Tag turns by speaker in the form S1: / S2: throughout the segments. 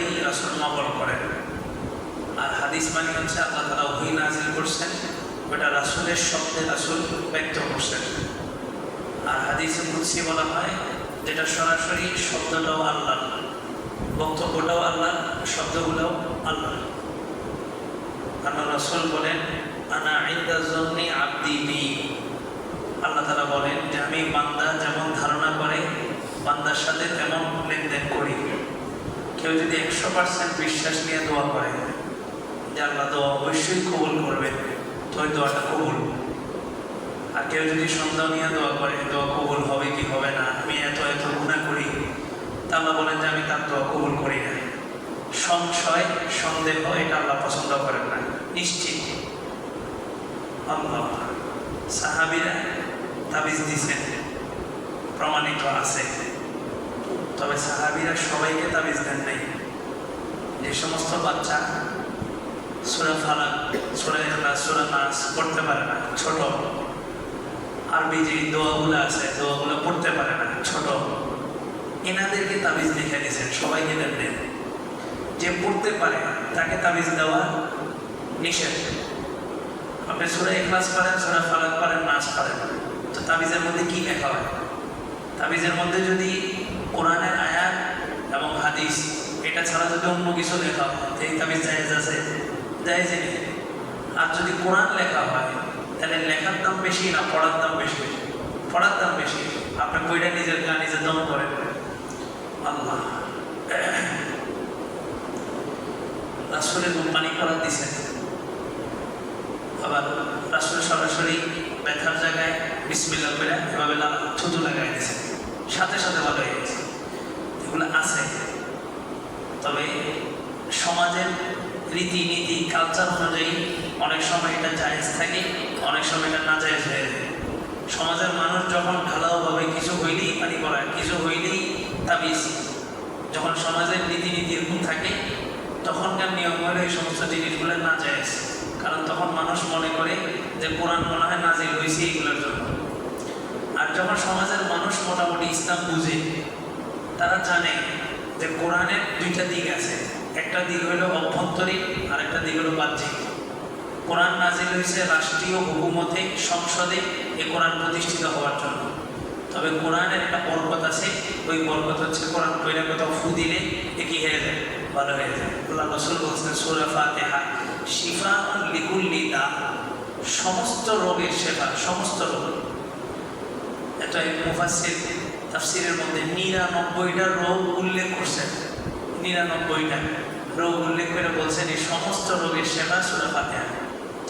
S1: বক্তব্যটাই রাসুল করেন আর হাদিস মানে হচ্ছে আল্লাহ তারা ওই নাজিল করছেন, ওটা রাসুলের শব্দে রাসুল ব্যক্ত করছেন। আর হাদিসে কুৎসি বলা হয়, যেটা সরাসরি শব্দটাও আল্লাহ বক্তব্যটাও আল্লাহ শব্দগুলোও আল্লাহ আল্লাহ রসুল বলেন, আনা আইন্দা আব্দি বি আল্লাহ তালা বলেন যে, আমি বান্দা যেমন ধারণা করে, বান্দার সাথে তেমন লেনদেন করি। কেউ যদি একশো পার্সেন্ট বিশ্বাস নিয়ে দোয়া করে, যে আল্লাহ দোয়া অবশ্যই কবুল করবেন, তো দোয়াটা কবুল। আর কেউ যদি সন্দেহ নিয়ে দোয়া করে দোয়া কবুল হবে কি হবে না, আমি এত এত গুণা করি, তা আল্লাহ বলেন যে আমি তার দোয়া কবুল করি না। সংশয়, সন্দেহ, এটা আল্লাহ পছন্দ করেন না। নিশ্চিত। সাহাবিরা তাবিজ দিছেন, প্রমাণিত আছে। তবে সাহাবিরা সবাইকে তাবিজ দেন নাই। যে সমস্ত বাচ্চা সুরা ফালাক, সুরা ইখলাস, সুরা নাস পড়তে পারে না, ছোট। আরবি যে দোয়াগুলো আছে, দোয়াগুলো পড়তে পারে না, ছোট। এনাদেরকে তাবিজ লিখে দিয়েছেন, সবাইকে দেন নেন যে পড়তে পারে, তাকে তাবিজ দেওয়া নিষেধ। আপনি সুরা ইখলাস পারেন সুরা ফালাক পারেন নাচ পারেন তো তাবিজের মধ্যে কি লেখা হয়? তাবিজের মধ্যে যদি কোরআনের আয়াত এবং হাদিস, এটা ছাড়া যদি অন্য কিছু লেখা হয় এই তাবিজ জায়েজ আছে জায়েজ নেই। আর যদি কোরআন লেখা হয়, তাহলে লেখার দাম বেশি না পড়ার দাম বেশি? পড়ার দাম বেশি। আপনি বইটা নিজের নিজের দম করেন। আল্লাহ। রাসুলের পানি করা দিছেন আবার রাসুল সরাসরি ব্যথার জায়গায় বিসমিল্লা করে এভাবে থুতু লাগাই দিয়েছে সাথে সাথে ভালো হয়ে আছে। তবে সমাজের রীতিনীতি কালচার অনুযায়ী অনেক সময় এটা জায়েজ থাকে, অনেক সময় এটা না জায়েজ হয়ে যায়। সমাজের মানুষ যখন ঢালাওভাবে কিছু হইলেই পানি করায় কিছু হইলেই তাবিজ, যখন সমাজের রীতিনীতি এরকম থাকে, তখনকার নিয়ম হলে এই সমস্ত জিনিসগুলো না জায়েজ। কারণ তখন মানুষ মনে করে যে কোরআন মনে হয় নাজিল হয়েছে এইগুলোর জন্য। আর যখন সমাজের মানুষ মোটামুটি ইসলাম বুঝে তারা জানে যে কোরআনের দুইটা দিক আছে। একটা দিক হলো অভ্যন্তরীণ আর একটা দিক হলো বাহ্যিক। কোরআন নাজিল হয়েছে রাষ্ট্রীয় হুকুমতে সংসদে এ কোরআন প্রতিষ্ঠিত হওয়ার জন্য। তবে কোরআনের একটা বরকত আছে, ওই বরকত হচ্ছে কোরআন পয়লা কোথাও ফু দিলে এ কি হয়ে যায়? ভালো হয়ে যায়। আল্লাহ রসুল বলছেন সুরা ফাতেহা শিফা দা সমস্ত রোগের সেবা সমস্ত রোগ। এটা মুফাসির তাফসিরের মধ্যে নিরানব্বইটা রোগ উল্লেখ করছেন। নিরানব্বইটা রোগ উল্লেখ করে বলছেন, এই সমস্ত রোগের সেবা সুরা ফাতেহা।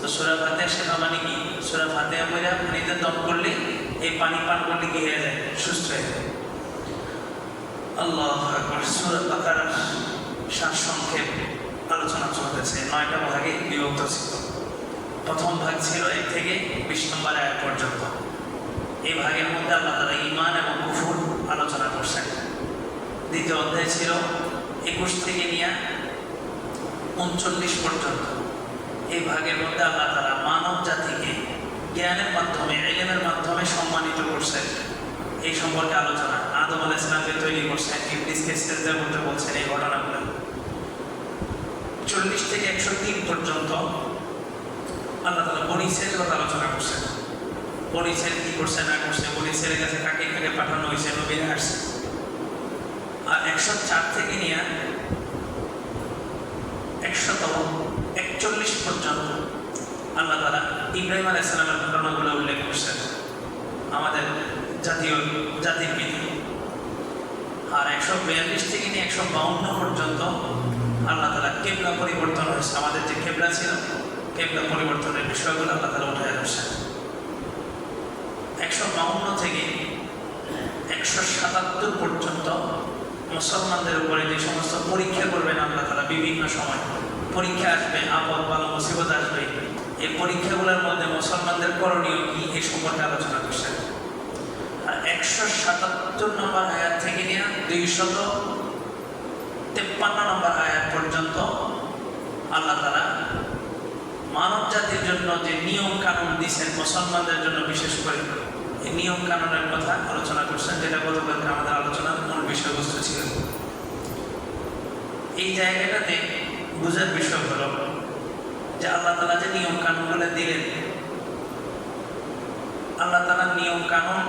S1: তো সুরা ফাতেহা সেবা মানে কি? সুরা ফাতেহা বইরা পানিতে দম করলে এই পানি পান করলে কি হয়ে যায়? সুস্থ হয়ে যায়। আল্লাহ সুরা বাকার সার সংক্ষেপ আলোচনা চলতেছে। নয়টা ভাগে বিভক্ত ছিল। প্রথম ভাগ ছিল এক থেকে বিশ নম্বর আয় পর্যন্ত। এই ভাগের মধ্যে আল্লাহ তালা ইমান এবং আলোচনা করছেন। দ্বিতীয় অধ্যায় ছিল একুশ থেকে নিয়ে উনচল্লিশ পর্যন্ত। এই ভাগের মধ্যে আল্লাহ তালা মানব জাতিকে জ্ঞানের মাধ্যমে এলেমের মাধ্যমে সম্মানিত করছেন। এই সম্পর্কে আলোচনা আদম আল ইসলামকে তৈরি করছেন। ইবলিসকে করতে বলছেন এই ঘটনাগুলো। চল্লিশ থেকে একশো তিন পর্যন্ত আল্লাহ তালা বনিসের কথা আলোচনা করছেন। বনিসের কি করছে, না করছে বনিসের কাছে কাকে কাকে পাঠানো হয়েছে নবীরা আসছে। আর একশো চার থেকে নিয়ে একশত একচল্লিশ পর্যন্ত আল্লাহ তালা ইব্রাহিম আলাহ ইসলামের ঘটনাগুলো উল্লেখ করছেন। আমাদের জাতীয়, জাতির পিতা আর একশো বিয়াল্লিশ থেকে নিয়ে একশো বাউন্ন পর্যন্ত আল্লাহ তালা কেবলা পরিবর্তন হয়েছে। আমাদের যে কেবলা ছিল, কেবলা পরিবর্তনের বিষয়গুলো আল্লাহ তালা উঠে আসছেন একশো বাউন্ন থেকে একশো সাতাত্তর পর্যন্ত মুসলমানদের উপরে যে সমস্ত পরীক্ষা করবেন তালা বিভিন্ন সময়, পরীক্ষা আসবে, আপদ ভালো মুসিবত আসবে। এই পরীক্ষাগুলোর মধ্যে মুসলমানদের করণীয় কি সম্পর্কে আলোচনা করছেন। আর একশো সাতাত্তর নম্বর আয়াত থেকে নিয়ে দুইশত তেপ্পান্ন নম্বর আয়াত পর্যন্ত আল্লাহ তালা মানব জাতির জন্য যে নিয়ম কানুন দিচ্ছেন মুসলমানদের জন্য বিশেষ করে নিয়ম কানুনের কথা আলোচনা করছেন, যেটা গতকালকে আমাদের আলোচনার মূল বিষয়বস্তু ছিল। এই জায়গাটাতে বোঝার বিষয় হলো যে আল্লাহ তালা যে নিয়ম কানুনগুলো দিলেন, আল্লাহ তালার নিয়ম কানুন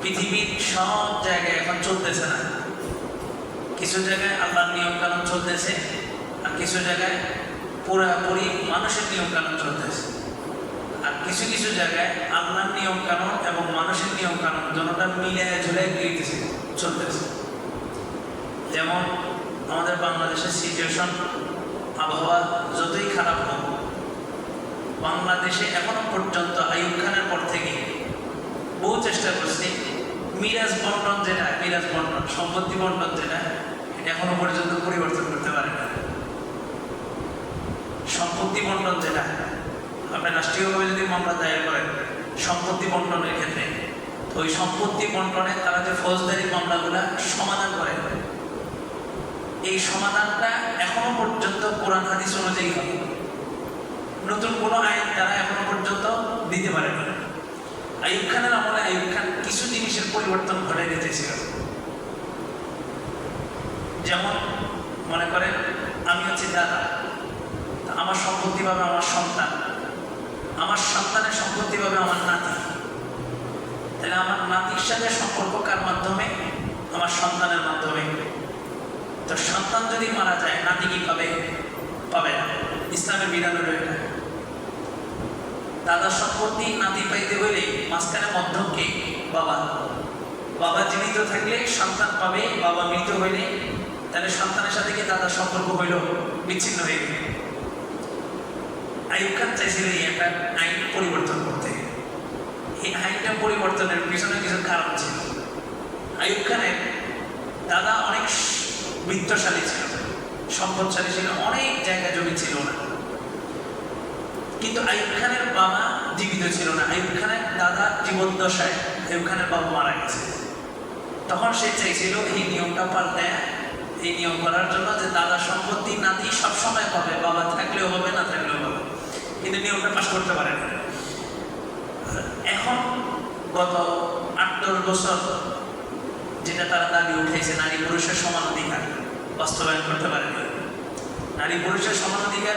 S1: পৃথিবীর সব জায়গায় এখন চলতেছে না। কিছু জায়গায় আল্লাহর নিয়ম কানুন চলতেছে, আর কিছু জায়গায় পুরাপুরি মানুষের নিয়ম কানুন চলতেছে। কিছু কিছু জায়গায় আল্লাহর নিয়ম কানুন এবং মানুষের নিয়ম কানুন দুটোটা মিলে ঝুলে গিয়েছে চলতেছে। যেমন আমাদের বাংলাদেশের সিচুয়েশন আবহাওয়া যতই খারাপ হোক, বাংলাদেশে এখনও পর্যন্ত আইয়ুব খানের পর থেকে বহু চেষ্টা করছি, মিরাজ বন্টন যেটা, মিরাজ বন্টন, সম্পত্তি বন্টন যেটা, এখনও পর্যন্ত পরিবর্তন করতে পারে না। সম্পত্তি বন্টন যেটা আপনি রাষ্ট্রীয়ভাবে যদি মামলা দায়ের করেন সম্পত্তি বন্টনের ক্ষেত্রে। তো ওই সম্পত্তি বন্টনে তারা যে ফৌজদারি মামলাগুলা সমাধান করে। এই সমাধানটা এখনও পর্যন্ত কোরআন, হাদিস অনুযায়ী হবে। নতুন কোনো আইন তারা এখনও পর্যন্ত দিতে পারে না আইব খানের আমলে আইব খান কিছু জিনিসের পরিবর্তন ঘটে গেছিল যেমন মনে করেন, আমি হচ্ছে দাদা। আমার সম্পত্তি পাবে আমার সন্তান। আমার সন্তানের সম্পত্তি পাবে আমার নাতি। তাহলে আমার নাতির সাথে সম্পর্ক কার মাধ্যমে? আমার সন্তানের মাধ্যমে। তো সন্তান যদি মারা যায়, নাতি কি পাবে? পাবে না। ইসলামের বিধান হলো দাদার সম্পত্তি নাতি পাইতে হইলে মাঝখানে মধ্যমকে বাবা। বাবা জীবিত থাকলে সন্তান পাবে, বাবা মৃত হইলে। তাহলে সন্তানের সাথে কি দাদার সম্পর্ক হইল? বিচ্ছিন্ন হয়ে গেল। আইব খান চাইছিল এই একটা আইন পরিবর্তন করতে। এই আইনটা পরিবর্তনের পিছনে কিছু কারণ ছিল। আইব খানের দাদা অনেক বৃত্তশালী ছিল, সম্পদশালী ছিল, অনেক জায়গা জমি ছিল না কিন্তু আইব খানের বাবা জীবিত ছিল না। আইব খানের দাদা জীবদ্দশায় আইব খানের বাবা মারা গেছে। তখন সে চাইছিল এই নিয়মটা পাল্টে, এই নিয়ম করার জন্য যে দাদা সম্পত্তি নাতি সবসময় পাবে, বাবা থাকলেও হবে, না থাকলেও হবে। কিন্তু নিয়মটা পাশ করতে পারে না এখন গত আট, দশ বছর যেটা তারা দাবি উঠেছে, নারী পুরুষের সমান অধিকার বাস্তবায়ন করতে পারেনি। নারী পুরুষের সমান অধিকার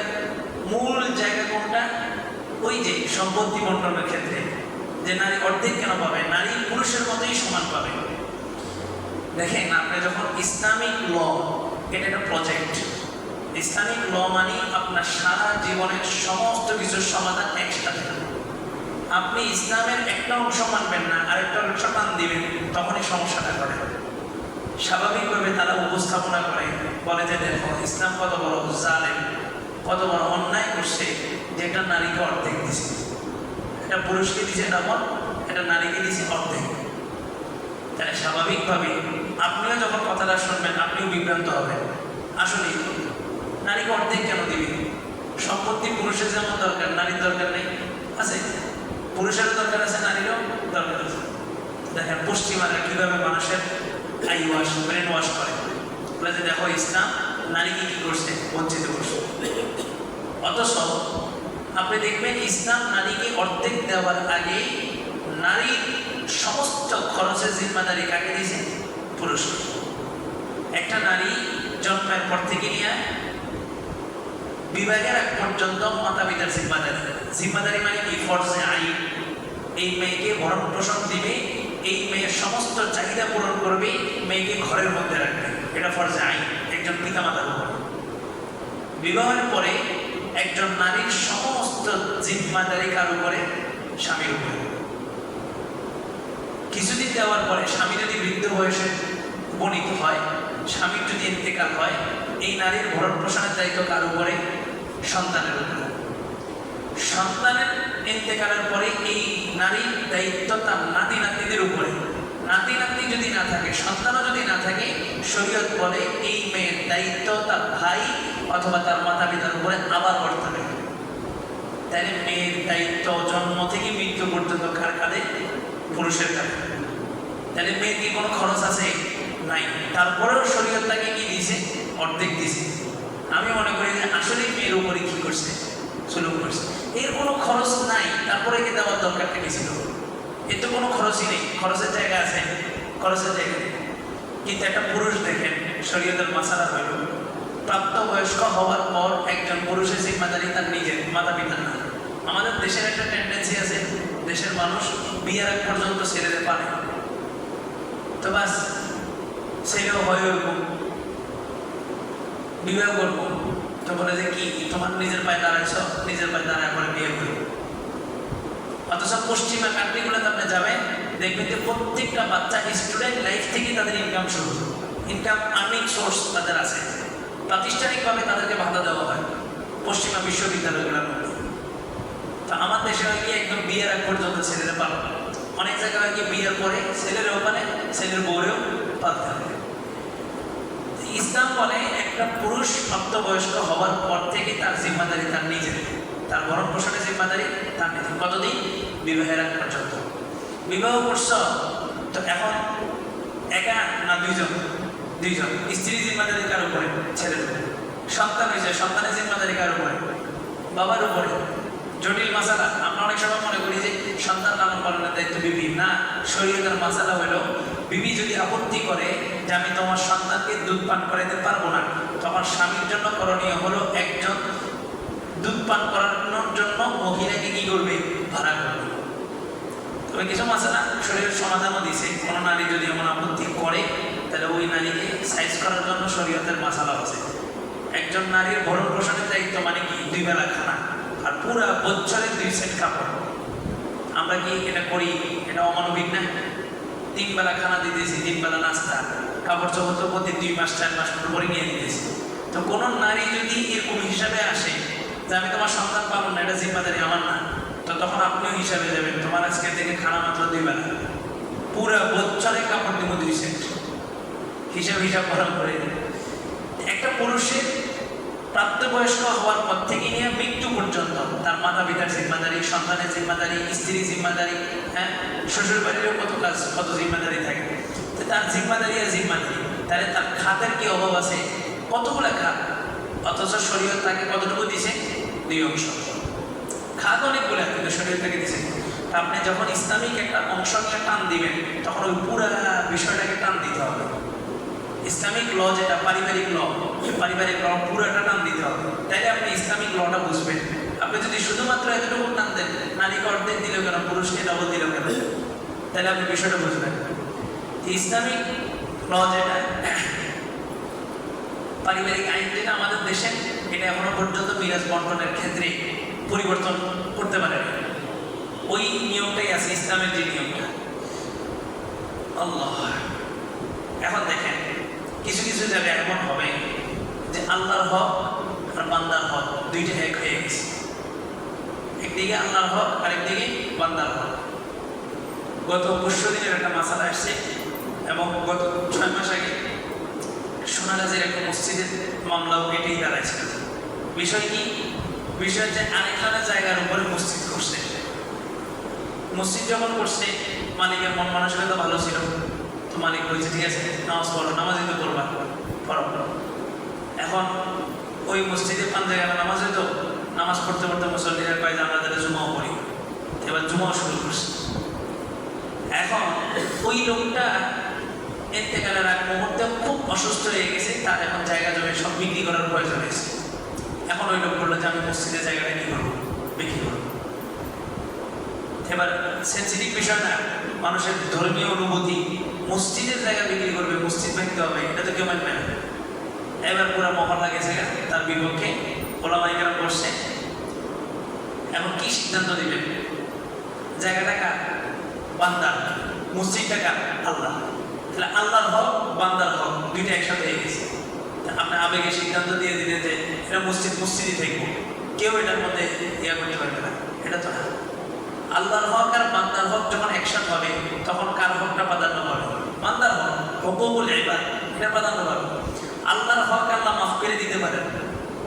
S1: মূল জায়গা কোনটা? ওই যে সম্পত্তি বন্টনের ক্ষেত্রে, যে নারী অর্ধেক কেন পাবে? নারী পুরুষের মতোই সমান পাবে। দেখেন, আপনি যখন ইসলামিক ল, এটা একটা প্রজেক্ট ইসলামিক ল মানে আপনার সারা জীবনের সমস্ত কিছুর সমাধান একসাথে আপনি ইসলামের একটা অংশ মানবেন না, আরেকটা অংশ মান দিবেন, তখনই সমস্যাটা করে স্বাভাবিকভাবে তারা উপস্থাপনা করে, বলে যে দেখো, ইসলাম কত বড় জালেম, কত বড় অন্যায় করছে, যেটা নারীকে অর্ধেক দিছে। এটা পুরুষকে দিছে ডাবল এটা নারীকে দিছে অর্ধেক। তাহলে স্বাভাবিকভাবে আপনিও যখন কথাটা শুনবেন, আপনিও বিভ্রান্ত হবেন। আসলে নারীকে অর্ধেক কেন দিবে? সম্পত্তি পুরুষের যেমন দরকার, নারীর দরকার নেই। আছে? পুরুষেরও দরকার আছে, নারীরও দরকার আছে। দেখেন, পশ্চিমারা কীভাবে মানুষের আই ওয়াশ ব্রেন ওয়াশ করে? বলে দেখো, ইসলাম নারীকে কি করছে? বঞ্চিত করছে। অথচ আপনি দেখবেন, ইসলাম নারীকে অর্ধেক দেওয়ার আগে নারীর সমস্ত খরচের জিম্মাদারি কাকে দিয়েছে? পুরুষ একটা নারী জন্মের পর থেকে নিয়ে বিবাহের আগ পর্যন্ত মাতা পিতার জিম্মাদারি। জিম্মাদারি মানে কি? ফর্জে আইন। এই মেয়েকে ভরণ পোষণ দিবে, এই মেয়ের সমস্ত চাহিদা পূরণ করবে, মেয়েকে ঘরের মধ্যে রাখবে। এটা ফর্জে আইন, একজন পিতা মাতার উপর। বিবাহের পরে একজন নারীর সমস্ত জিম্মাদারি কার উপরে? স্বামীর উপরে। কিছুদিন দেওয়ার পরে স্বামী যদি বৃদ্ধ বয়সে উপনীত হয়, স্বামীর যদি ইন্তেকাল হয়, এই নারীর ভরণ পোষণের দায়িত্ব কার উপরে? সন্তানের উপরে। সন্তানের ইন্তেকালের পরে এই নারীর দায়িত্ব তার নাতি নাতিদের উপরে। নাতি নাতনি যদি না থাকে, সন্তানও যদি না থাকে, শরীয়ত বলে এই মেয়ের দায়িত্ব তার ভাই অথবা তার মাতা পিতার উপরে আবার করতে হবে। তাহলে মেয়ের দায়িত্ব জন্ম থেকে মৃত্যু পর্যন্ত কার কাঁধে? পুরুষের কাঁধে। তাহলে মেয়ের কি কোনো খরচ আছে? নাই। তারপরেও শরীয়ত তাকে কি দিয়েছে? অর্ধেক দিয়েছে। আমি মনে করি যে আসলে মেয়ের উপরে কি করছে, সুলভ করছে। এর কোনো খরচ নাই, তারপরে কি দেওয়ার দরকার ছিল। এর তো কোনো খরচই নেই, খরচের জায়গা আছে, খরচের জায়গা নেই। কিন্তু একটা পুরুষ দেখেন, শরীয়তের মাসালা হইল প্রাপ্তবয়স্ক হওয়ার পর একজন পুরুষের জিম্মাদারি তার নিজের, মাতা পিতার না আমাদের দেশের একটা টেন্ডেন্সি আছে, দেশের মানুষ বিয়ের আগ পর্যন্ত ছেলেদের পারে তো বাস, ছেলেও হয় বিবাহ করব তো বলে যে কি তোমার নিজের পায়ে দাঁড়াইছ নিজের পায়ে দাঁড়ায় পরে বিয়ে করব অথচ পশ্চিমা কান্ট্রিগুলোতে আপনি যাবেন, দেখবেন যে প্রত্যেকটা বাচ্চা স্টুডেন্ট লাইফ থেকে তাদের ইনকাম শুরু ইনকাম আর্নিং সোর্স তাদের আছে। প্রাতিষ্ঠানিকভাবে তাদেরকে বাধা দেওয়া হয় পশ্চিমা বিশ্ববিদ্যালয়গুলোর মধ্যে। তা আমার দেশে হয় কি, একদম বিয়ের আগ পর্যন্ত ছেলেরা পালন অনেক জায়গায় হয় কি, বিয়ের পরে ছেলেরাও পালে, ছেলের বউরেও পালতে হবে ইসলাম বলে একটা পুরুষ প্রাপ্তবয়স্ক হওয়ার পর থেকে তার জিম্মাদারি তার নিজের। তার ভরণ পোষণের জিম্মাদারি তার নিজের। কতদিন? বিবাহের আগ পর্যন্ত। বিবাহ করছ, তো এখন একা না দুইজন? দুইজন। স্ত্রী জিম্মাদারি কার উপরে? ছেলের উপরে। সন্তান হয়েছে, সন্তানের জিম্মাদারি কার উপরে? বাবার উপরে। জটিল মাসালা। আমরা অনেক সময় মনে করি যে সন্তান লালন পালনের দায়িত্ব বিবি না শরীরের মাসালা হলো বিবি যদি আপত্তি করে যে আমি তোমার সন্তানকে দুধ পান করাইতে পারব না তখন স্বামীর জন্য করণীয় হলো একজন দুধ পান করানোর জন্য মহিলাকে কি করবে? ভাড়া করবে। তবে কিছু মাসালা শরীরের সমাধানও দিছে কোনো নারী যদি এমন আপত্তি করে, তাহলে ওই নারীকে সাইজ করার জন্য শরীয়তের মাসালা আছে। একজন নারীর ভরণ পোষণের দায়িত্ব মানে কি? দুই বেলা খানা আর পুরা বছরে দুই সেট কাপড়। আমরা কি এটা করি? এটা অমানবিক না? তিন বেলা খানা দিতেছি তিন বেলা নাস্তা। কাপড় চোপড় তো প্রতি দুই মাস, চার মাস পর পরে নিয়ে দিতেছি তো কোনো নারী যদি এরকম হিসাবে আসে যে আমি তোমার সন্তান পাবো না, এটা জিম্মাদারি আমার না, তো তখন আপনিও হিসাবে যাবেন। তোমার আজকে থেকে খানা মাত্র দুই বেলা পুরা বছরে কাপড় দিব দুই সেট হিসাব হিসাব করার পরে। একটা পুরুষের প্রাপ্তবয়স্ক হওয়ার পর থেকে নিয়ে মৃত্যু পর্যন্ত। তার মাতা পিতার জিম্মাদারি, সন্তানের জিম্মাদারি স্ত্রী জিম্মাদারি হ্যাঁ? শ্বশুর বাড়িরও কত কাজ, কত জিম্মাদারি থাকে। তো তার জিম্মাদারি আর জিম্মাদারি। তাহলে তার খাতের কি অভাব আছে? কতগুলো খাত? অথচ শরীয়ত তাকে কতটুকু দিছে? দুই অংশ। খাত অনেকগুলো, কিন্তু শরীর থেকে দিছে। আপনি যখন ইসলামিক একটা অংশ নিয়ে টান দিবেন, তখন ওই পুরা বিষয়টাকে টান দিতে হবে। ইসলামিক ল যেটা, পারিবারিক ল পারিবারিক ল, পুরোটা টান দিতে হবে। তাইলে আপনি ইসলামিক লটা বুঝবেন। আপনি যদি শুধুমাত্র এতটুকু টান দেন নারীকে অর্ধেক দিল কেন পুরুষকে ডবল দিল কেন? তাহলে আপনি বিষয়টা বুঝবেন। ইসলামিক ল যেটা, পারিবারিক আইন যেটা আমাদের দেশে, এটা এখনও পর্যন্ত মিরাজ বন্টনের ক্ষেত্রে পরিবর্তন করতে পারে ওই নিয়মটাই আছে, ইসলামের যে নিয়মটা। আল্লাহ। এখন দেখেন কিছু কিছু জায়গায় এমন হবে যে আল্লাহর হক আর বান্দার হক দুইটা এক হয়ে গেছে। একদিকে আল্লাহর হক আর একদিকে বান্দার হক। গত পরশু দিনের একটা মাসালা আসছে এবং গত ছয় মাস আগে যায় একটা মসজিদের মামলাও এটাই দাঁড়াইছিল। বিষয় কি? বিষয় যে আরেকখানে জায়গার উপরে মসজিদ করছে। মসজিদ যখন করছে, মালিকের মন মানসিকতা ভালো ছিল। তো মালিক বলছে ঠিক আছে, নামাজ পড়ো নামাজই তো করবা পড়ো এখন ওই মসজিদে পান জায়গায় নামাজ হইতো, নামাজ পড়তে পড়তে মুসল্লিরা কয় যে আমরা তাহলে জুমাও পড়ি। এবার জুমাও শুরু করছে। এখন ওই লোকটা এতেকালের এক মুহূর্তে খুব অসুস্থ হয়ে গেছে, তার এখন জায়গা জমি সব বিক্রি করার প্রয়োজন হয়েছে। এখন ওই লোক বলল যে, আমি মসজিদের জায়গাটা কি করব? বিক্রি করব। এবার সেন্সিটিভ বিষয় না, মানুষের ধর্মীয় অনুভূতি মসজিদের জায়গা বিক্রি করবে, মসজিদ ভাঙতে হবে, এটা তো কেউ মানবে না। এবার পুরো মহল্লা গেছে তার বিপক্ষে ওলামাইকারা বসছে। এখন কি সিদ্ধান্ত দিবেন? জায়গাটা কার? বান্দার। মসজিদটা কার? আল্লাহ তাহলে আল্লাহর হক, বান্দার হক, দুইটা একসাথে হয়ে গেছে। আপনি আবেগে সিদ্ধান্ত দিয়ে দিলেন যে এটা মসজিদ, মসজিদই থাকব। কেউ এটার মধ্যে ইয়া করতে পারবে না, এটা তো না। আল্লাহর হক আর বান্দার হক যখন একসাথে হবে, তখন কার হকটা প্রাধান্য হবে? বান্দার হক হকুকুল ইবাদ এটা প্রাধান্য পাবে আল্লাহর হক আল্লাহ মাফ করে দিতে পারেন।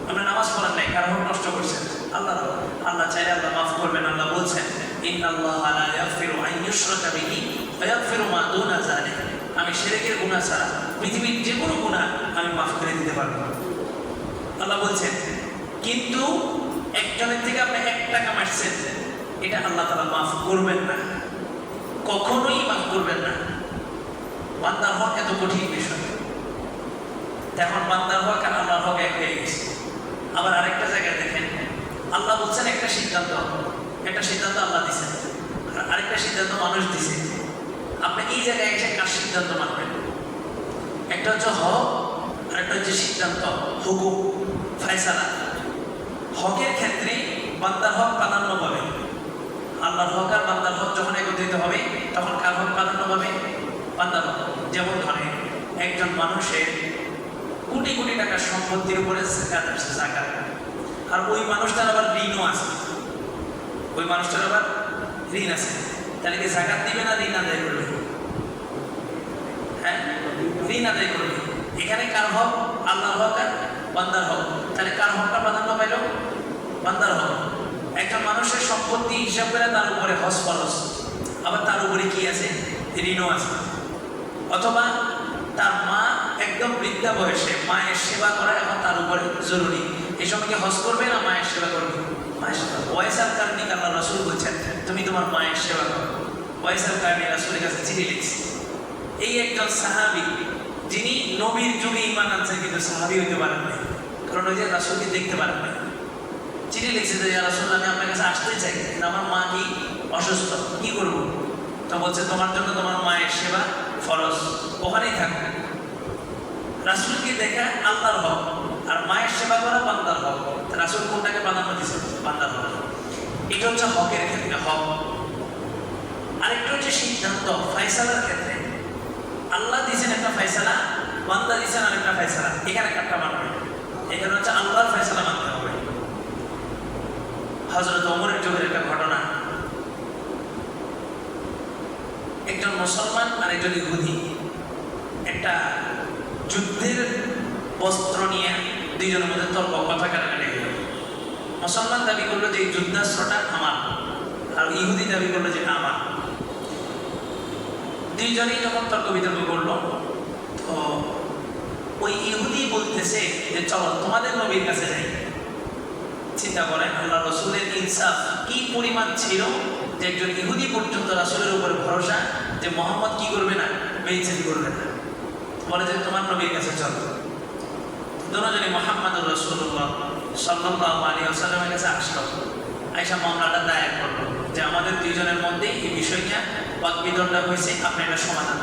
S1: আমরা নামাজ পড়েন নাই কারও হক নষ্ট করছেন। আল্লাহর হক আল্লাহ চাইলে আল্লাহ মাফ করবেন, আল্লাহ বলছেন, ইন্নাল্লাহ লা ইয়াগফিরু আন ইউশরাকা বিহি ওয়া ইয়াগফিরু মা দুনা যালিক। আমি শিরকের গুনাহ ছাড়া পৃথিবীর যে কোনো গুনাহ আমি মাফ করে দিতে পারব। আল্লাহ বলছেন, কিন্তু একজনের থেকে আপনি এক টাকা মারছেন, এটা আল্লাহ তালা মাফ করবেন না। কখনোই মাফ করবেন না। বান্দার হক এত কঠিন বিষয়। এখন বান্দার হক আর আল্লাহর হক এক হয়ে গেছে। আবার আরেকটা জায়গায় দেখেন, আল্লাহ বলছেন একটা সিদ্ধান্ত একটা সিদ্ধান্ত আল্লাহ দিচ্ছেন আর আরেকটা সিদ্ধান্ত মানুষ দিছে। আপনি এই জায়গায় এসে কার সিদ্ধান্ত মানবেন? একটা হচ্ছে হক, আর একটা হচ্ছে সিদ্ধান্ত, হুকুম, ফায়সালা। হকের ক্ষেত্রে বান্দার হক প্রাধান্য পাবে আল্লাহর হক আর বান্দার হক যখন একত্রিত হবে তখন কার হক প্রাধান্য পাবে বান্দার হক যেমন ধরে একজন মানুষের কোটি কোটি টাকার সম্পত্তির উপরে জাকাত আর ওই মানুষটার আবার ঋণও আছে। ওই মানুষটার আবার ঋণ আছে। তাহলে কি জাকাত দিবে না ঋণ আদায় করবে? হ্যাঁ? ঋণ আদায় করবে। এখানে কার হক? আল্লাহর হক আর বান্দার হক। তাহলে কার হকটা প্রাধান্য পাইল? বান্দার হক। একটা মানুষের সম্পত্তি হিসাব করে তার উপরে হস ফরস আবার তার উপরে কি আছে? ঋণও আছে। অথবা তার মা একদম বৃদ্ধা বয়সে, মায়ের সেবা করা এখন তার উপরে জরুরি। এই সময় কি হজ করবে না মায়ের সেবা করবে? মায়ের সেবা। ওয়াইসার কারণে আল্লাহ রসুল বলছেন, তুমি তোমার মায়ের সেবা করো। ওয়াইসার কারণে রাসুলের কাছে চিঠি লিখছে। এই একজন সাহাবি, যিনি নবীর যুগে ইমান আনছেন, কিন্তু সাহাবি হইতে পারেন নাই। কারণ ওই যে রাসুলকে দেখতে পারেন নাই। চিঠি লিখছে যে রাসুল আমি আপনার কাছে আসতে চাই, কিন্তু আমার মা কি অসুস্থ? কি করব? তো বলছে, তোমার জন্য তোমার মায়ের সেবা ফরজ, ওখানেই থাকো। রাসুলকে দেখা আল্লাহর হক, আর মায়ের সেবা করা বান্দার হক। রাসুল কোনটাকে প্রাধান্য দিচ্ছে বান্দার হক। এটা হচ্ছে হকের ক্ষেত্রে হক। আরেকটা হচ্ছে সিদ্ধান্ত ফাইসালার ক্ষেত্রে। আল্লাহ দিয়েছেন একটা ফাইসালা বান্দা দিয়েছেন আরেকটা ফাইসালা এখানে একটা মানবে। এখানে হচ্ছে আল্লাহর ফাইসালা মানতে হবে। হজরত অমরের যুগের একটা ঘটনা। একজন মুসলমান আর একজন ইহুদি। একটা যুদ্ধের বস্ত্র নিয়ে দুইজনের মধ্যে তর্ক কথা কাটাকাটি হলো। মুসলমান দাবি করল যে এই যুদ্ধাস্ত্রটা আমার, আর ইহুদি দাবি করল যে আমার। দুইজনেই যখন তর্ক বিতর্ক করল, তো ওই ইহুদি বলতেছে যে, চলো, তোমাদের নবীর কাছে যাই। চিন্তা করেন আল্লাহ রসুলের ইনসাফ কি পরিমাণ ছিল যে একজন ইহুদি পর্যন্ত রাসুলের উপরে ভরসা যে মোহাম্মদ কি করবে না বেইচেন করবে না। বলে যে, তোমার নবীর কাছে চলো। দুজনে মোহাম্মদ রসুল্লাহ সাল্লাহ আলী আসালামের কাছে আসলো। আইসা মামলাটা দায়ের করল যে, আমাদের দুইজনের মধ্যে এই বিষয়টা বাকবিদণ্ড হয়েছে, আপনি এটা সমাধান।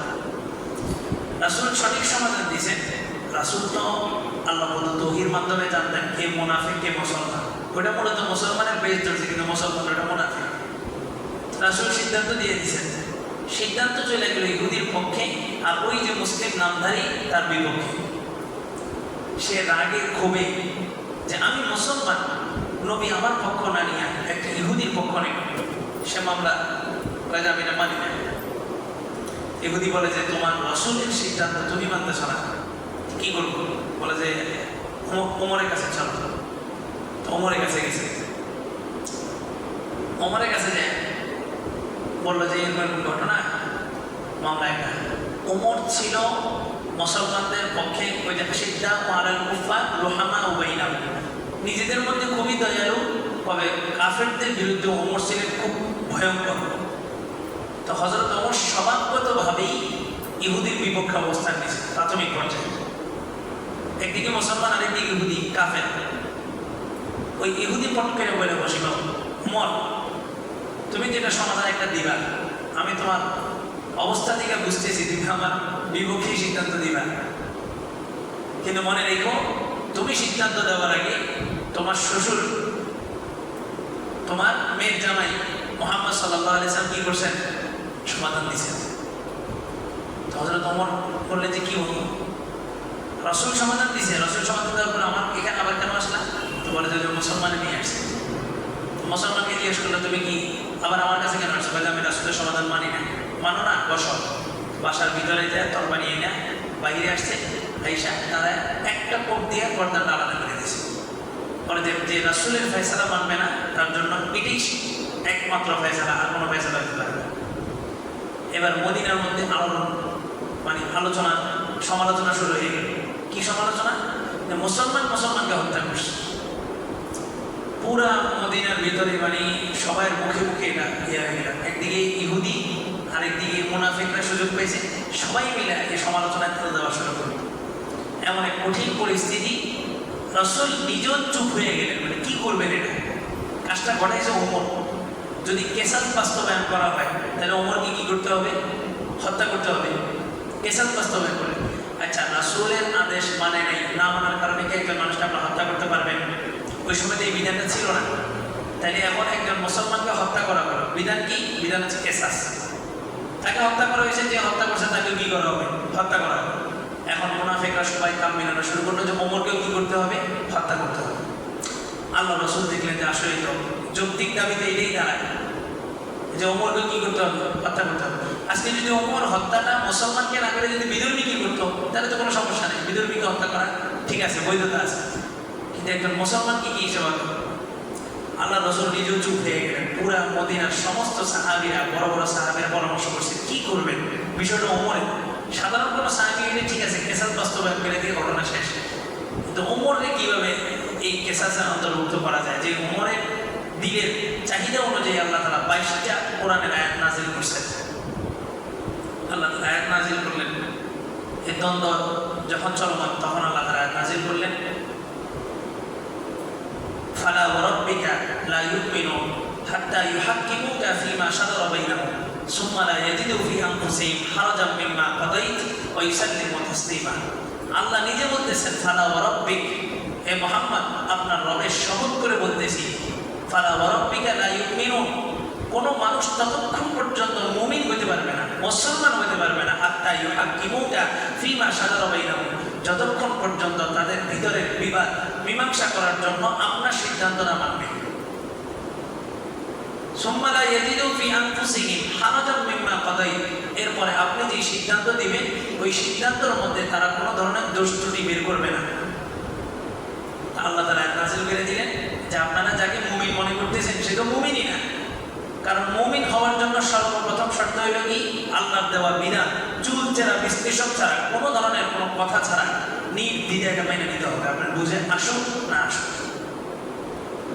S1: রাসুল সঠিক সমাধান দিয়েছেন। রাসুল তো আল্লাহ তহির মাধ্যমে জানতেন কে মুনাফিক, কে মুসলমান। ওটা মূলত মুসলমানের বেশ চলছে, কিন্তু মুসলমান ওটা মুনাফিক। রাসুল সিদ্ধান্ত দিয়ে দিয়েছেন। সিদ্ধান্ত চলে গেল ইহুদির পক্ষে আর ওই যে মুসলিম নামধারী তার বিপক্ষে। সে রাগে ক্ষোভে যে আমি মুসলমান, নবী আমার পক্ষ না নিয়ে একটা ইহুদির পক্ষ নেই। সে মামলা রাজা আমি এটা মানি না ইহুদি বলে যে, তোমার রসুলের সিদ্ধান্ত তুমি মানতে না কি করব? বলে যে ওমরের কাছে চলো। তো ওমরের কাছে গেছে। ওমরের কাছে যে বলল যে এরকম ঘটনা। মামলা একটা। ওমর ছিল মুসলমানদের পক্ষে, ওই যে সিদ্ধা মারাল কুফা, রোহামা উবাইনা নিজেদের মধ্যে খুবই দয়ালু, তবে কাফেরদের বিরুদ্ধে ওমর ছিলেন খুব ভয়ঙ্কর। তো হজরত ওমর স্বভাবগতভাবেই ইহুদির বিপক্ষে অবস্থান নিয়েছে, প্রাথমিক পর্যায়ে। একদিকে মুসলমান, আরেকদিকে ইহুদি, কাফের। ওই ইহুদি পটকে বলে বসল উমর তুমি যেটা সমাধান একটা দিবা, আমি তোমার অবস্থা থেকে বুঝতেছি, তুমি আমার বিপক্ষে সিদ্ধান্ত দিবা। কিন্তু মনে রেখো, তুমি সিদ্ধান্ত দেওয়ার আগে তোমার শ্বশুর, তোমার মেয়ের জামাই মোহাম্মদ সাল্লাহ আলিয়াম কি করছেন? সমাধান দিয়েছেন তো হজরত অমর বললেন যে, কি হলো রসুল সমাধান দিয়েছে রসুল সমাধান দেওয়ার পর আমার এখানে আবার কেন আসলাম তো বলে যে মুসলমানে নিয়ে আসছে। মুসলমানকে জিজ্ঞেস করলে, তুমি কি আবার আমার কাছে কেন আসছো বলে আমি রাসুলের সমাধান মানি না মানো না, বস। বাসার ভিতরে যায় তরবা নিয়ে না বাইরে আসছে, আইসা তারা একটা কোপ দিয়ে পর্দাটা আলাদা করে দিয়েছে পরে যে রাসুলের ফয়সালা মানবে না, তার জন্য এটাই একমাত্র ফয়সালা, আর কোনো ফয়সালা হতে পারে না। এবার মদিনার মধ্যে আলো মানে আলোচনা, সমালোচনা শুরু হয়ে গেল। কি সমালোচনা? মুসলমান মুসলমানকে হত্যা করছে। পুরা মদিনার ভিতরে মানে সবার মুখে মুখে এটা ইয়ে হয়ে গেল। একদিকে ইহুদি, আরেকদিকে মুনাফিকরা সুযোগ পেয়েছে। সবাই মিলে এই সমালোচনা করে দেওয়া শুরু করল। এমন এক কঠিন পরিস্থিতি, রসুল নিজেও চুপ হয়ে গেলেন। মানে কি করবেন এটা? কাজটা ঘটাইছে ওমর। যদি কেসাস বাস্তবায়ন করা হয়, তাহলে ওমরকে কি করতে হবে? হত্যা করতে হবে। কেসাস বাস্তবায়ন করে আচ্ছা রাসুলের আদেশ মানে নাই, না মানার কারণে কি একজন মানুষকে আপনার হত্যা করতে পারবেন? ওই সময় এই বিধানটা ছিল না। তাইলে এখন একজন মুসলমানকে হত্যা করা হলো। বিধান কি? বিধান হচ্ছে কেসাস। তাকে হত্যা করা হয়েছে যে হত্যা করছে, তাকে কি করা হবে? হত্যা করা হবে। এখন মুনাফিকরা সবাই কাম মিলানো শুরু করল যে ওমরকেও কি করতে হবে? হত্যা করতে হবে। আল্লাহ রসুল দেখলেন যে আসলে তো যৌক্তিক দাবিতে এটাই দাঁড়ায়। যে ওমরকে কি করতে হবে? হত্যা করতে হবে। আজকে যদি ওমর হত্যাটা মুসলমানকে না করে যদি বিদর্মীকে করতো, তাহলে তো কোনো সমস্যা নেই। বিদর্মীকে হত্যা করা ঠিক আছে, বৈধতা আছে। একজন মুসলমানকে কি হিসেবে হবে? আল্লাহ রসুল নিজেও চুপ হয়ে গেলেন। পুরা মদিনার সমস্ত সাহাবিরা, বড় বড় সাহাবিরা পরামর্শ করছে, কি করবেন? বিষয়টা ওমরের সাধারণ কোনো সাহাবি হলে ঠিক আছে, কেসাস বাস্তবায়ন করে দিয়ে ঘটনা শেষ। কিন্তু ওমরে কীভাবে এই কেসাসের অন্তর্ভুক্ত করা যায়? যে ওমরের দিলের চাহিদা অনুযায়ী আল্লাহ তালা বাইশটা কোরআনের আয়াত নাজিল করছেন। আল্লাহ আয়াত নাজিল করলেন। এই দ্বন্দ্ব যখন চলমান, তখন আল্লাহ তালা আয়াত নাজিল করলেন। ফালা ওয়ারাব্বিকা লা ইউমিনু হাত্তা ইউহাক্কিমুকা ফীমা শাজারা বাইনাহুম লা ইয়াজিদু ফী আনফুসিহিম হারাজাম মিম্মা কাদাইত ওয়া ইউসাল্লিমু তাসলিমা। আল্লাহ নিজে বলতেছেন, ফালা ওয়ারাব্বিক হে মুহাম্মদ, আপনার রবের শপথ করে বলতেছি, ফালা ওয়ারাব্বিকা লা ইউমিনু, কোনো মানুষ ততক্ষণ পর্যন্ত মুমিন হতে পারবে না, মুসলমান হতে পারবে না, হাত্তা ইউহাক্কিমুকা ফীমা শাজারা বাইনাহুম। যতক্ষণ পর্যন্ত তাদের ভিতরে বিবাদ, মীমাংসা করার জন্য আপনার সিদ্ধান্ত না মানবে। এরপরে আপনি যে সিদ্ধান্ত দিবেন, ওই সিদ্ধান্তের মধ্যে তারা কোনো ধরনের দোষ ত্রুটি বের করবে না। আল্লাহ তাআলা আয়াত নাযিল করে দিলেন যে আপনারা যাকে মুমিন মনে করতেছেন, সে তো মুমিনই না। কারণ মুমিন হওয়ার জন্য সর্বপ্রথম শর্ত হইল কি? আল্লাহ দেওয়া বিধান। চেরা বিশ্লেষণ ছাড়া, কোনো ধরনের কোনো কথা ছাড়া মেনে নিতে হবে। বুঝে না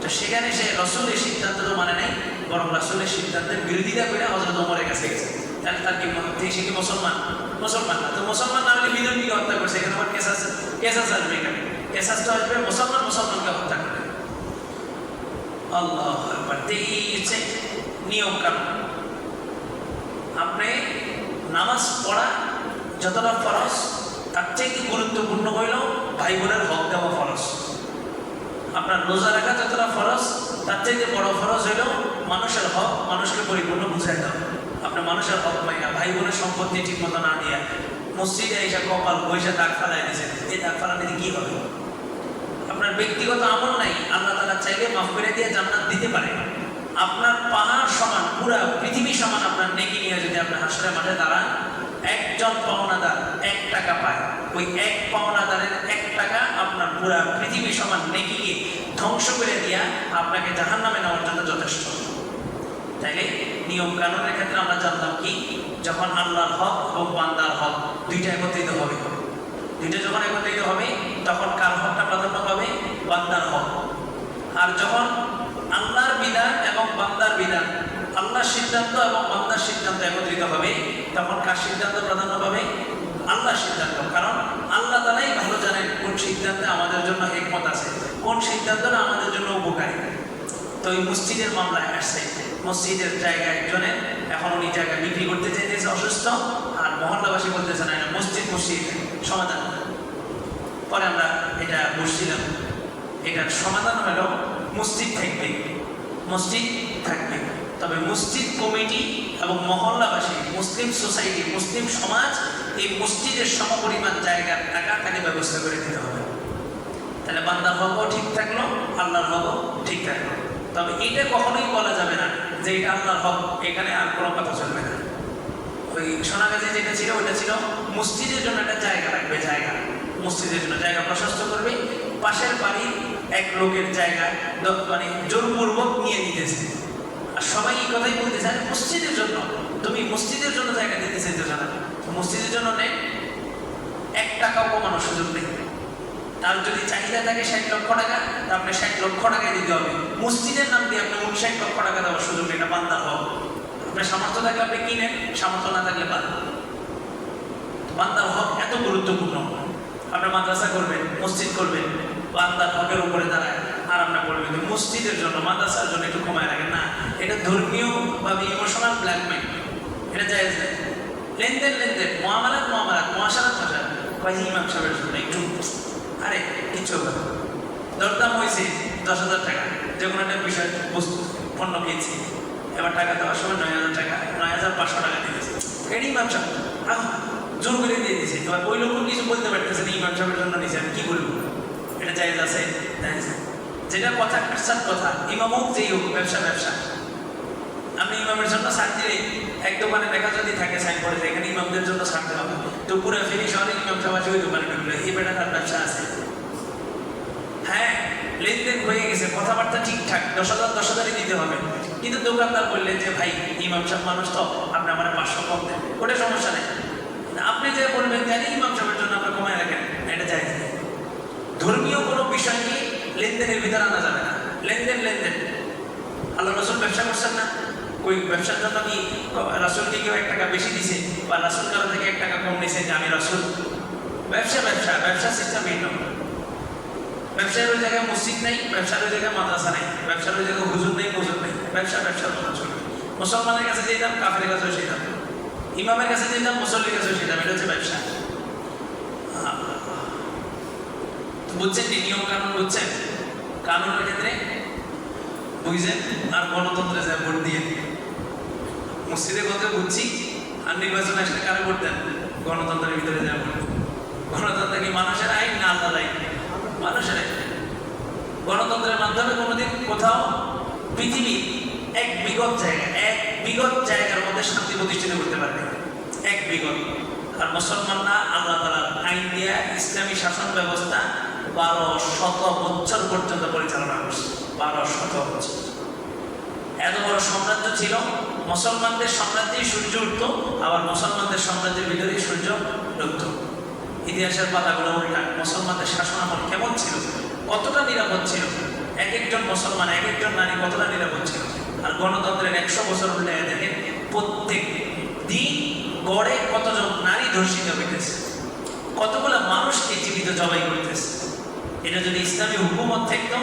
S1: তো সেখানে সে রসুলের সিদ্ধান্ত তো মানে নাই, বরং রসুলের সিদ্ধান্তের বিরোধিতা করে হজরত ওমরের কাছে গেছে। তাহলে তার কি সে কি মুসলমান? মুসলমান না। তো মুসলমান না হলে হত্যা করছে? এখানে আবার কেসাস কেসাস আসবে এখানে কেসাস তো আসবে মুসলমান মুসলমানকে হত্যা করে আল্লাহ এই হচ্ছে নিয়ম কানুন আপনি নামাজ পড়া যতটা ফরজ, তার চাইতে গুরুত্বপূর্ণ হইল? ভাই বোনের হক দেওয়া ফরজ। আপনার রোজা রাখা যতটা ফরজ, তার চাইতে বড় ফরজ হইল মানুষের হক মানুষকে পরিপূর্ণ বুঝাই দেওয়া আপনার মানুষের হক পাই না ভাই বোনের সম্পত্তি ঠিক মতো না দিয়া মসজিদে এসে কপাল বৈশা দাগ ফালাই দিয়েছেন এই দাগ ফালানিতে কি হবে? আপনার ব্যক্তিগত আমল নাই, আল্লাহ তালা চাইলে মাফ করে দিয়ে জান্নাত দিতে পারে। আপনার পাহাড় সমান, পুরা পৃথিবী সমান আপনার নেকি নিয়ে যদি আপনার হাসরের মাঠে দাঁড়ান একজন পাওনাদার এক টাকা পায়। ওই এক পাওনাদারের এক টাকা আপনার পুরা পৃথিবী সমান নেকিকে ধ্বংস করে দিয়া আপনাকে জাহান নামে নেওয়ার জন্য যথেষ্ট। তাইলে নিয়ম কানুনের ক্ষেত্রে আমরা জানলাম কি, যখন আল্লাহর হক এবং বান্দার হক দুইটা একত্রিত হবে। দুইটা যখন একত্রিত হবে, তখন কার হকটা প্রাধান্য পাবে? বান্দার হক। আর যখন আল্লাহর বিধান এবং বান্দার বিধান আল্লাহর সিদ্ধান্ত এবং বান্দার সিদ্ধান্ত একত্রিত হবে, তখন কার সিদ্ধান্ত প্রাধান্য পাবে? আল্লাহর সিদ্ধান্ত। কারণ আল্লাহ তালাই ভালো জানেন কোন সিদ্ধান্তে আমাদের জন্য একমত আছে, কোন সিদ্ধান্তটা আমাদের জন্য উপকারী। তো ওই মসজিদের মামলায় আসছে। মসজিদের জায়গা একজনের এখন উনি জায়গা বিক্রি করতে চাইতেছে, অসুস্থ, আর মহল্লাবাসী বলতেছে, না এটা মসজিদ মসজিদ, সমাধান। পরে আমরা এটা বসছিলাম। এটার সমাধান হলো মসজিদ থাকবে। মসজিদ থাকবে। তবে মসজিদ কমিটি এবং মহল্লাবাসী, মুসলিম সোসাইটি, মুসলিম সমাজ, এই মসজিদের সমপরিমাণ জায়গার টাকা তাকে ব্যবস্থা করে দিতে হবে। তাহলে বান্দার হকও ঠিক থাকল, আল্লাহর হকও ঠিক থাকল। তবে এটা কখনোই বলা যাবে না যে এটা আল্লাহর হক, এখানে আর কোনো কথা চলবে না। ওই সোনাগাছি যেটা ছিল ওটা ছিল মসজিদের জন্য একটা জায়গা রাখবে জায়গা। মসজিদের জন্য জায়গা প্রশস্ত করবে, পাশের বাড়ির এক লোকের জায়গা মানে জোরপূর্বক নিয়ে নিতেছে। সবাই এই কথাই বলতে চায় মসজিদের জন্য, তুমি মসজিদের জন্য জায়গা দিতে চাইতেছ না মসজিদের জন্য নেই, এক টাকাও কমানোর সুযোগ নেই। তার যদি চাহিদা থাকে ষাট লক্ষ টাকা, তা আপনি ষাট লক্ষ টাকায় দিতে হবে। মসজিদের নাম দিয়ে আপনি উনষাট লক্ষ টাকা দেওয়ার সুযোগ এটা বান্দার হক। আপনার সামর্থ্য থাকলে আপনি কিনেন, সামর্থ্য না থাকলে বাদ বান্দার হক এত গুরুত্বপূর্ণ। আপনার মাদ্রাসা করবেন, মসজিদ করবেন, বান্দার হকের উপরে দাঁড়ায়। আর আপনার বলবেন যে মসজিদের জন্য, মাদ্রাসার জন্য একটু কমায় রাখেন। না, এটা ধর্মীয় ভাবে ইমোশনাল ব্ল্যাকমেল এটা নেই। লেনদেন লেনদেন। মহামারাত মহামারাত মহাসারাত মহাসারাত কয় ইমাম সাহেবের জন্য একটু। আরে হবে দরদাম হয়েছে দশ হাজার টাকা। যে কোনো একটা বিষয়, বস্তু, পণ্য কিনছি। এবার টাকা দেওয়ার সময় নয় হাজার টাকা, নয় হাজার পাঁচশো টাকা দিতেছে এটি ইমাম সাহেব। জোর করে দিয়ে দিয়েছে। এবার ওই লোক কিছু বলতে পারতেছে না, ইমাম সাহেবের জন্য নিয়েছে, আমি কি বলব? এটা জায়েজ আছে? আছে। যেটা কথা, খ্রিস্টান কথা, ইমাম হোক, যেই হোক, ব্যবসা ব্যবসা। আপনি ইমামের জন্য ছাড় দিলে এক দোকানে দেখা যদি থাকে সাইন করে এখানে ইমামদের জন্য ছাড় দেওয়া হবে। তো পুরো ফেরি শহরে ইমাম সাহেব ওই দোকানে ঢুকলো। এই বেটা তার ব্যবসা আছে। হ্যাঁ লেনদেন হয়ে গেছে, কথাবার্তা ঠিকঠাক, দশ হাজার, দশ হাজারই দিতে হবে। কিন্তু দোকানদার বললেন যে, ভাই, ইমাম সাহেব মানুষ তো, আপনি আমার পাঁচশো কম দেন। ওটা সমস্যা নেই। আপনি যে বলবেন জানি ইমাম সাহেবের জন্য আপনি কমায় রাখেন? এটা চাই ধর্মীয় কোনো বিষয় নিয়ে লেনদেনের ভিতরে আনা যাবে না। লেনদেন লেনদেন। আল্লাহ রসুল ব্যবসা করছেন না? ওই ব্যবসার জন্য কি রাসুলকে কেউ এক টাকা বেশি দিছে? বা রাসুল কারও থেকে এক টাকা কম নিছে যে আমি রাসুল? ব্যবসা ব্যবসা ব্যবসা সিস্টেম ভিন্ন ব্যবসার ওই জায়গায় মসজিদ নেই, ব্যবসার ওই জায়গায় মাদ্রাসা নেই, ব্যবসার ওই জায়গায় হুজুর নেই হুজুর নেই। ব্যবসা ব্যবসার মতো চলবে মুসলমানের কাছে যেতাম, কাফের কাছেও সেতাম। ইমামের কাছে যেতাম, মুসল্লির কাছেও সেতাম। এটা হচ্ছে ব্যবসা। বুঝছেন নিয়ম কানুন বুঝছেন? কানুনের ক্ষেত্রে বুঝছেন? আর গণতন্ত্রে যায় ভোট দিয়ে মসজিদে কথা বুঝছি, আর নির্বাচন আসলে কারে ভোট গণতন্ত্রের ভিতরে যায় ভোট। গণতন্ত্র কি মানুষের আইন না আল্লাহ আইন? মানুষের আইন। গণতন্ত্রের মাধ্যমে কোনোদিন কোথাও পৃথিবী এক বিগত জায়গা, এক বিগত জায়গার মধ্যে শান্তি প্রতিষ্ঠিত করতে পারবে। এক বিগত। আর মুসলমানরা আল্লাহ তালার আইন দিয়া ইসলামী শাসন ব্যবস্থা বারো শত বছর পর্যন্ত পরিচালনা করছে। বারো শত বছর। এত বড় সাম্রাজ্য ছিল। মুসলমানদের সাম্রাজ্যেই সূর্য উঠত, আবার মুসলমানদের সাম্রাজ্যের ভিতরেই সূর্য ডুবত ইতিহাসের পাতাগুলো উল্টা। মুসলমানদের শাসন আমল কেমন ছিল? কতটা নিরাপদ ছিল? এক একজন মুসলমান, এক একজন নারী কতটা নিরাপদ ছিল? আর গণতন্ত্রের একশো বছর উল্টে দেখেন, প্রত্যেক দিন গড়ে কতজন নারী ধর্ষিত হইতেছে? কতগুলো মানুষকে জীবিত জবাই করতেছে? এটা যদি ইসলামী হুকুমত থাকতো,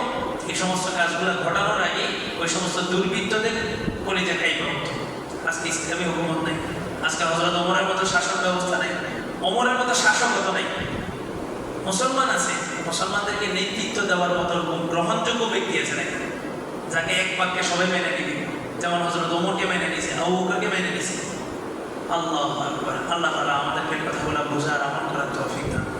S1: এই সমস্ত কাজগুলো ঘটানোর আগে ওই সমস্ত দুর্বৃত্তদের কলিজা খাই হতো। আজকে ইসলামী হুকুমত নেই। আজকে হজরত ওমরের মতো শাসন ব্যবস্থা নেই। অমরের মতো শাসকতা নেই। মুসলমান আছে, মুসলমানদেরকে নেতৃত্ব দেওয়ার মতো গ্রহণযোগ্য ব্যক্তি আছে নাকি যাকে এক বাক্যে সবাই মেনে নিবে। যেমন হজরত ওমরকে মেনে নিছে, আবু বকরকে মেনে নিছে। আল্লাহ আল্লাহ তাআলা আমাদেরকে কথাগুলো বোঝার আমল করার তৌফিক দান